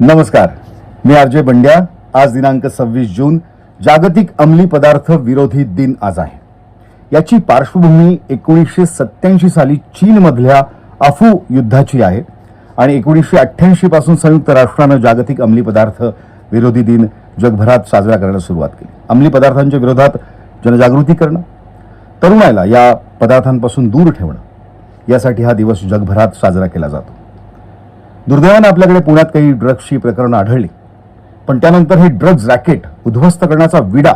नमस्कार. मी आरजे बंड्या. आज दिनांक सव्वीस जून जागतिक अंमली पदार्थ विरोधी दिन आज आहे. याची पार्श्वभूमी एकोणीसशे सत्याऐंशी साली चीनमधल्या अफू युद्धाची आहे आणि एकोणीसशे अठ्ठ्याऐंशी पासून संयुक्त राष्ट्रानं जागतिक अंमली पदार्थ विरोधी दिन जगभरात साजरा करण्यास सुरुवात केली. अंमली पदार्थांच्या विरोधात जनजागृती करणं तरुणाला या पदार्थांपासून दूर ठेवणं यासाठी हा दिवस जगभरात साजरा केला जातो. दुर्दैवानं आपल्याकडे पुण्यात काही ड्रग्सची प्रकरणं आढळली. पण त्यानंतर हे ड्रग्ज रॅकेट उद्ध्वस्त करण्याचा विडा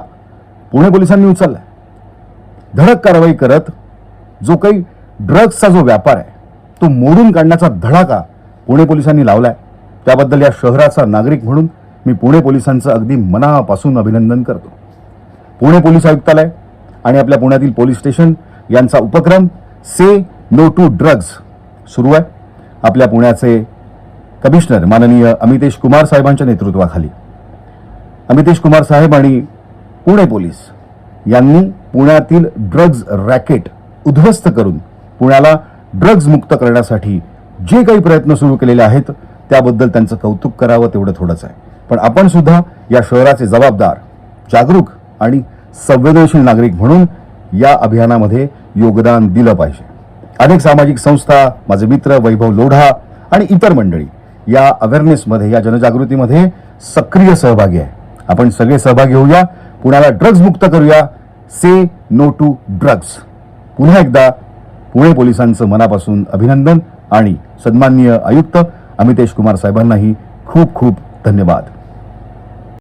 पुणे पोलिसांनी उचलला धडक कारवाई करत जो काही ड्रग्सचा जो व्यापार आहे तो मोडून काढण्याचा धडाका पुणे पोलिसांनी लावलाय. त्याबद्दल या शहराचा नागरिक म्हणून मी पुणे पोलिसांचं अगदी मनापासून अभिनंदन करतो. पुणे पोलीस आयुक्तालय आणि आपल्या पुण्यातील पोलीस स्टेशन यांचा उपक्रम से नो टू ड्रग्ज सुरू आहे. आपल्या पुण्याचे कमिशनर माननीय अमितेश कुमार साहेबांच्या नेतृत्वाखाली. अमितेश कुमार साहेब आणि पुणे पोलीस यांनी पुण्यातील ड्रग्ज रॅकेट उद्ध्वस्त करून पुण्याला ड्रग्ज मुक्त करण्यासाठी जे काही प्रयत्न सुरू केलेले आहेत त्याबद्दल त्यांचं कौतुक करावं तेवढं थोडंच आहे. पण आपण सुद्धा या शहराचे जबाबदार जागरूक आणि संवेदनशील नागरिक म्हणून या अभियानामध्ये योगदान दिलं पाहिजे. अनेक सामाजिक संस्था माझे मित्र वैभव लोढा आणि इतर मंडळी या अवेअरनेसमध्ये या जनजागृतीमध्ये सक्रिय सहभागी आहे. आपण सगळे सहभागी होऊया. पुण्याला ड्रग्ज मुक्त करूया. से नो टू ड्रग्ज पुन्हा एकदा पुणे पोलिसांचं मनापासून अभिनंदन आणि सन्माननीय आयुक्त अमितेश कुमार साहेबांनाही खूप खूप धन्यवाद.